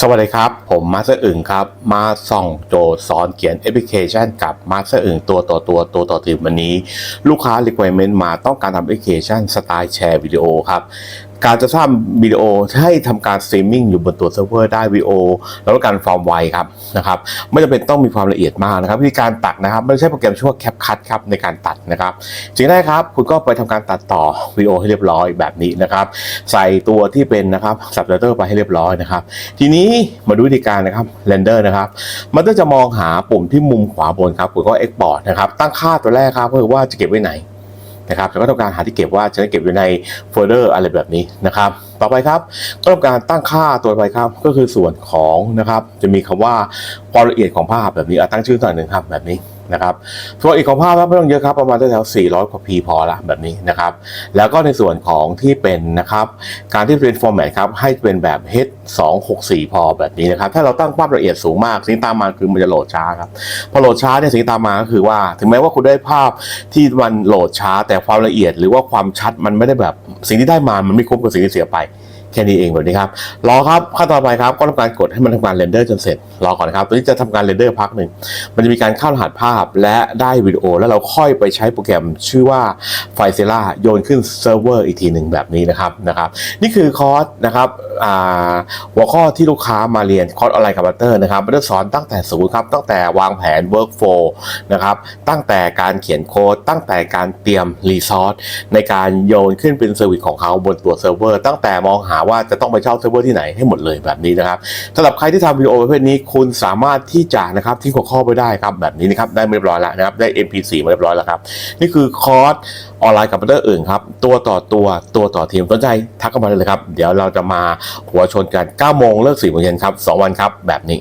สวัสดีครับ ผมมาสเตอร์อึ่งครับ มาส่องโจทย์สอนเขียนแอปพลิเคชันกับมาสเตอร์อึ่งตัวต่อตัวตัวต่อทีมวันนี้ ลูกค้า requirement มาต้องการทำแอปพลิเคชันสไตล์แชร์วิดีโอครับการจะสร้างวิดีโอให้ทำการสตรีมมิ่งอยู่บนตัวเซิร์ฟเวอร์ได้วิดีโอแล้วก็การฟอร์มไวครับนะครับไม่จำเป็นต้องมีความละเอียดมากนะครับวิธีการตัดนะครับไม่ใช่โปรแกรมชั่วแคปคัทครับในการตัดนะครับสิ่งแรกครับคุณก็ไปทำการตัดต่อวิดีโอให้เรียบร้อยแบบนี้นะครับใส่ตัวที่เป็นนะครับสับไตเติลไปให้เรียบร้อยนะครับทีนี้มาดูวิธีการนะครับเรนเดอร์นะครับมันก็จะมองหาปุ่มที่มุมขวาบนครับคุณก็ export นะครับตั้งค่าตัวแรกครับก็คือว่าจะเก็บไว้ไหน นะครับแล้วก็ต้องการหาที่เก็บว่าจะเก็บอยู่ในโฟลเดอร์อะไรแบบนี้นะครับ ต่อไปครับก็ต้องการตั้งค่าตัวไปครับ ก็คือส่วนของนะครับ จะมีคำว่าความละเอียดของภาพแบบนี้ตั้งชื่อตัวหนึ่งครับแบบนี้ นะครับส่วนอีกของภาพไม่ต้องเยอะครับประมาณแถวๆ400 กว่า p พอละแบบนี้นะครับ แล้วก็ในส่วนของที่เป็นนะครับการที่เป็น format ครับให้เป็นแบบ h 264 พอแบบนี้นะครับ ถ้าเราตั้งภาพละเอียดสูงมากสิ่งตามมาคือมันจะโหลดช้าครับ พอโหลดช้าเนี่ยสิ่งตามมาก็คือว่า ถึงแม้ว่าคุณได้ภาพที่มันโหลดช้าแต่ความละเอียดหรือว่าความชัดมันไม่ได้แบบสิ่งที่ได้มามันไม่คุ้มกับสิ่งที่เสียไป แค่นี้เองแบบนี้ครับ รอครับขั้นตอนต่อไปครับก็ทำการกดให้มันทำการเรนเดอร์จนเสร็จ รอก่อนนะครับ ตัวนี้จะทำการเรนเดอร์พักหนึ่ง มันจะมีการเข้ารหัสภาพและได้วิดีโอ แล้วเราค่อยไปใช้โปรแกรมชื่อว่าไฟเซล่าโยนขึ้นเซิร์ฟเวอร์อีกทีหนึ่งแบบนี้นะครับนะครับ นี่คือคอร์สนะครับอ่าหัวข้อที่ลูกค้ามาเรียนคอร์สออนไลน์กับบัตเตอร์นะครับบัตเตอร์สอนตั้งแต่ศูนย์ครับตั้งแต่วางแผน workflow นะครับตั้งแต่การเขียนโค้ดตั้งแต่การเตรียมรีซอสในการโยนขึ้นเป็นเซอร์วิสของเขาบนตัวเซิร์ฟเวอร์ตั้งแต่มองหาว่าจะต้องไปเช่าเซิร์ฟเวอร์ที่ไหนให้หมดเลยแบบนี้นะครับสำหรับใครที่ทำวิดีโอประเภทนี้คุณสามารถที่จะนะครับที่หัวข้อไปได้ครับแบบนี้นะครับได้เรียบร้อยแล้วนะครับได้ MP4 มาเรียบร้อยแล้วครับนี่คือคอร์สออนไลน์กับบัตเตอร์อื่นครับตัวต่อตัวตัวต่อทีมสนใจทักเข้ามาเลยครับ เดี๋ยวเราจะมาหัวชนกัน9โมงเลิก4โมงเย็นครับ2วันครับแบบนี้